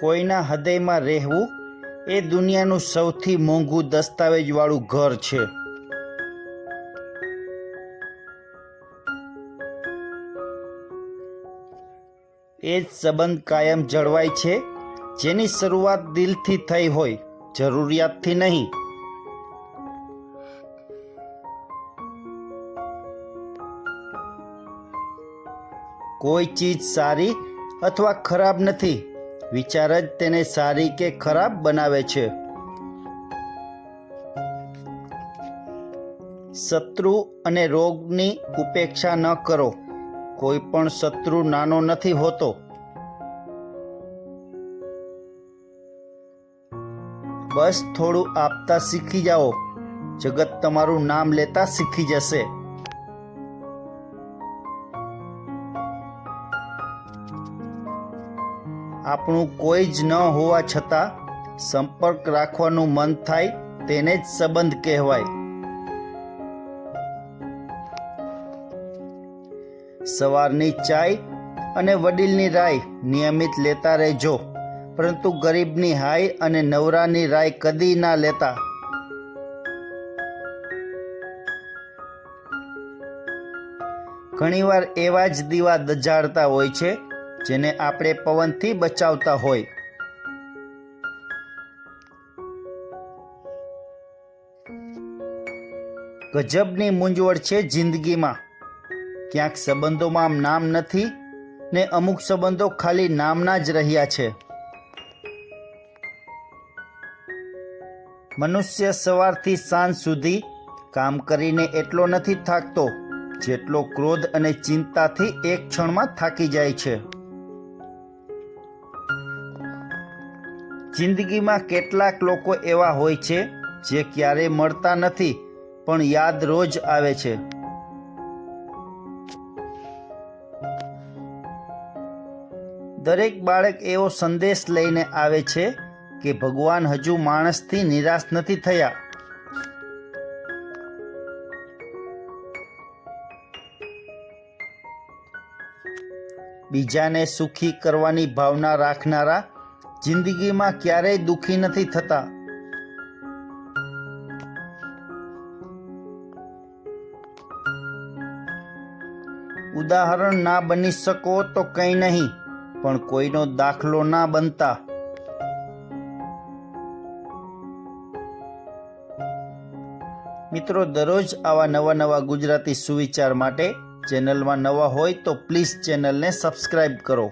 કોઈના હૃદયમાં રહેવું એ દુનિયાનું સૌથી મોંઘું દસ્તાવેજવાળું ઘર છે. એ જ સંબંધ કાયમ જળવાય છે, જેની શરૂઆત દિલથી થઈ હોય, જરૂરિયાતથી નહીં. કોઈ ચીજ સારી અથવા ખરાબ નથી વિચાર જ તેને સારી કે ખરાબ બનાવે છે. શત્રુ અને રોગની ઉપેક્ષા ન કરો. કોઈ પણ શત્રુ નાનો નથી હોતો. બસ થોડું આપતા શીખી જાઓ. જગત તમારું નામ લેતા શીખી જશે. આપણું કોઈ જ ન હોવા છતાં સંપર્ક રાખવાનું મન થાય તેને જ સંબંધ કહેવાય. સવારની ચાય અને વડીલની રાય નિયમિત લેતા રહેજો, પરંતુ ગરીબની હાય અને નવરાની રાય કદી ના લેતા. ઘણીવાર એવા જ દીવા દજાડતા હોય છે જેને આપણે પવનથી બચાવતા હોય. ગજબની મૂંઝવણ છે જિંદગીમાં. ક્યાંક સંબંધોમાં નામ નથી ને અમુક સંબંધો ખાલી નામના જ રહ્યા છે. મનુષ્ય સવારથી સાંજ સુધી કામ કરીને એટલો નથી થાકતો જેટલો ક્રોધ અને ચિંતાથી એક ક્ષણમાં થાકી જાય છે. જિંદગીમાં કેટલાક લોકો એવા હોય છે જે ક્યારેય મળતા નથી, પણ યાદ રોજ આવે છે. દરેક બાળક એવો સંદેશ લઈને આવે છે કે ભગવાન હજુ માણસથી નિરાશ નથી થયા. બીજાને સુખી કરવાની ભાવના રાખનારા જિંદગીમાં ક્યારેય દુઃખી નથી થતા. ઉદાહરણ ના બની શકો તો કંઈ નહીં, પણ કોઈનો દાખલો ના બનતા. મિત્રો, દરરોજ આવા નવા નવા ગુજરાતી સુવિચાર માટે ચેનલમાં નવા હોય તો પ્લીઝ ચેનલને સબસ્ક્રાઈબ કરો.